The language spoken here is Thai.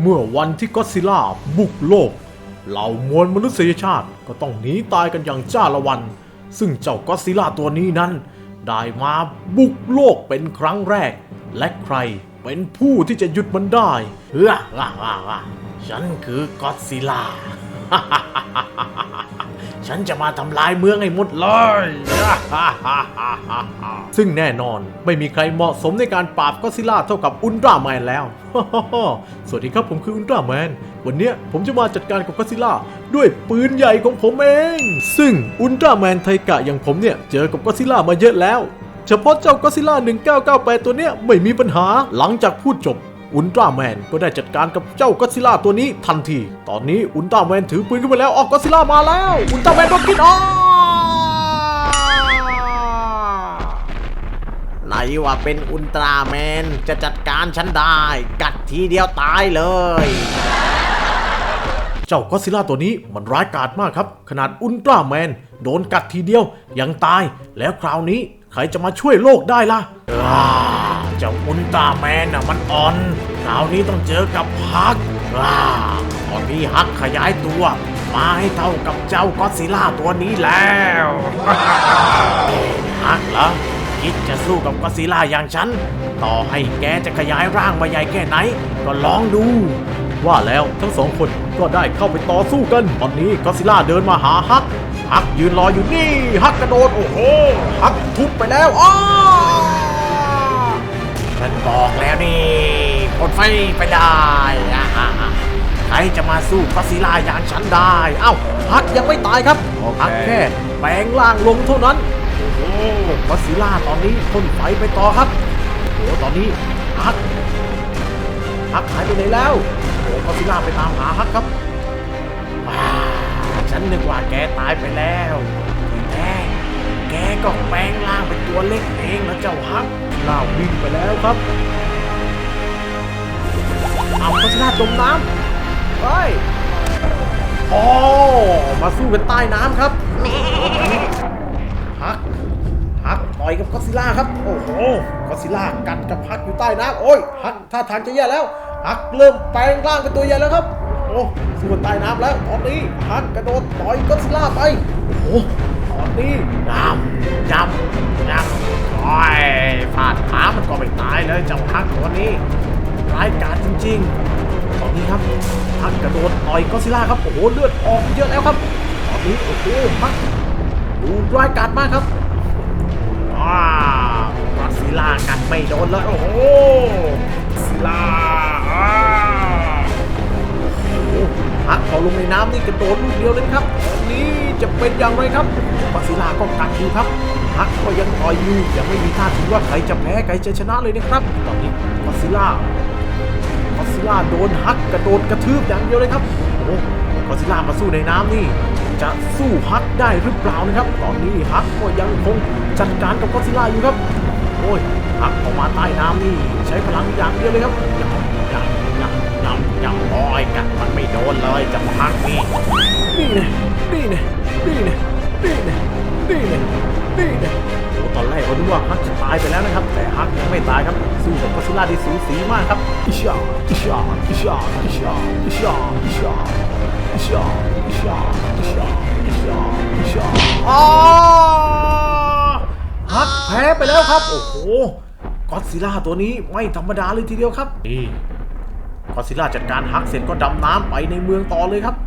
เมื่อวันที่ก็อดซิล่าบุกโลก เหล่ามวลมนุษยชาติก็ต้องหนีตายกันอย่างจ้าละวัน ซึ่งเจ้าก็อดซิล่าตัวนี้นั้น ได้มาบุกโลกเป็นครั้งแรก และใครเป็นผู้ที่จะหยุดมันได้เฮ้อฮ่าฮ่าฮ่าฉันคือก็อซิลล่าฉันจะมาทำลายเมืองให้หมดเลย ซึ่งแน่นอนไม่มีใครเหมาะสมในการปราบก็ซิล่าเท่ากับอุลตร้าแมนแล้วสวัสดีครับผมคืออุลตร้าแมน วันนี้ผมจะมาจัดการกับก็ซิล่าด้วยปืนใหญ่ของผมเอง ซึ่งอุลตร้าแมนไทกะอย่างผมเนี่ยเจอกับก็ซิล่ามาเยอะแล้ว เฉพาะเจ้าก็ซิล่า1998 ตัวเนี้ยไม่มีปัญหาหลังจากพูดจบอุลตร้าแมนก็ได้จัดการกับเจ้าก็ซิล่าตัวนี้ทันที ตอนนี้อุลตร้าแมนถือปืนขึ้นไปแล้วออกก็ซิล่ามาแล้ว อุลตร้าแมนโดนกินออไว่าเป็นอุลตร้าแมน จะจัดการฉันได้ กัดทีเดียวตายเลย เจ้าก็ซิล่าตัวนี้มันร้ายกาจมากครับ ขนาดอุลตร้าแมน โดนกัดทีเดียวยังตายแล้วคราวนี้ใครจะมาช่วยโลกได้ล่ะเจ้าอุลตร้าแมนน่ะมันอ่อน คราวนี้ต้องเจอกับฮักอ่าตอนนี้ฮักขยายตัว มาให้เท่ากับเจ้าก็ซิล่าตัวนี้แล้วฮักเหรอ คิดจะสู้กับก็อดซิลล่าอย่างฉัน ต่อให้แกจะขยายร่างมาใหญ่แค่ไหน ก็ลองดู ว่าแล้วทั้งสองคนก็ได้เข้าไปต่อสู้กัน ตอนนี้ก็อดซิลล่าเดินมาหาฮัก ฮักยืนรออยู่นี่ ฮักกระโดดโอ้โห ฮักทุบไปแล้วอ้าฉันบอกแล้วนี่กดไฟไปได้อ่าฮะใครจะมาสู้ก็อดซิลล่าอย่างฉันได้ เอ้าฮักยังไม่ตายครับฮักแค่แปลงร่างลงเท่านั้น โอ้โหก็อดซิล่าตอนนี้พ่นไฟไปต่อครับโอ้ตอนนี้ฮักฮักหายไปไหนแล้วโอ้ก็อดซิล่าไปตามหาฮักครับว้าฉันนึกว่าแกตายไปแล้วที่แท้แกก็แปลงร่างเป็นตัวเล็กเองนะเจ้าฮักล่าวิ่งไปแล้วครับเอาก็อดซิล่าจมน้ำไปโอ้มาสู้กันใต้น้ำครับ ต่อยกับก็ซิล่าครับ โอ้โหก็ซิล่ากัดกับฮักอยู่ใต้น้ำโอ้ยฮักท่าทางจะแย่แล้วฮักเริ่มแปลงร่างเป็นตัวใหญ่แล้วครับโอ้สู้กันใต้น้ำแล้วตอนนี้ฮักกระโดดต่อยก็ซิล่าไปโอ้โหตอนนี้ยำยำยำโอ้ยฟาดขามันก็ไม่ตายเลยเจ้าฮักตัวนี้ร้ายกาจจริงๆ ตอนนี้ครับฮักกระโดดต่อยก็ซิลล่าครับโอ้โหเลือดออกเยอะแล้วครับตอนนี้โอ้โหฮักดูร้ายกาจมากครับ ๆอ้าวก็อดซิล่ากัดไม่โดนเลยโอ้โหซิล่าฮักเขาลงในน้ำนี่กระโดดลูกเดียวเลยครับตอนนี้จะเป็นอย่างไรครับปัสิลาก็กัดอยู่ครับฮักก็ยังต่อยอยู่ยังไม่มีท่าทีว่าใครจะแพ้ใครจะชนะเลยนะครับ ตอนนี้ปัสิลาปัสิลาโดนฮักกระโดดกระทืบอย่างเดียวเลยครับโอ้ ปัสิล่ามาสู้ในน้ำนี่ จะสู้ฮักได้หรือเปล่านะครับ ตอนนี้ฮักก็ยังคงจัดการกับก็อดซิลล่าอยู่ครับ โอ้ยฮักออกมาใต้น้ำนี่ ใช้พลังอย่างเดียวเลยครับยังยังยังยังยังอ้ยกัดมันไม่โดนเลยเจ้าฮักนี่นี่เนี่ยนี่เนี่ยนี่เนี่ยนี่เนี่ย นี่เนี่ยนี่เนี่ยโอ้ตอนแรกเราคิดว่าฮักจะตายไปแล้วนะครับ แต่ฮักยังไม่ตายครับ สู้กับก็อซิลล่าได้สูสีมากครับอิชาอิชาอิชาอิชาอิชาอิชาอิชาอิชาอิชาอิชาอิชาอ้าฮักแพ้ไปแล้วครับ โอ้โหก็อซิลล่าตัวนี้ไม่ธรรมดาเลยทีเดียวครับนี่ก็อซิลล่าจัดการฮักเสร็จก็ดำน้ำไปในเมืองต่อเลยครับ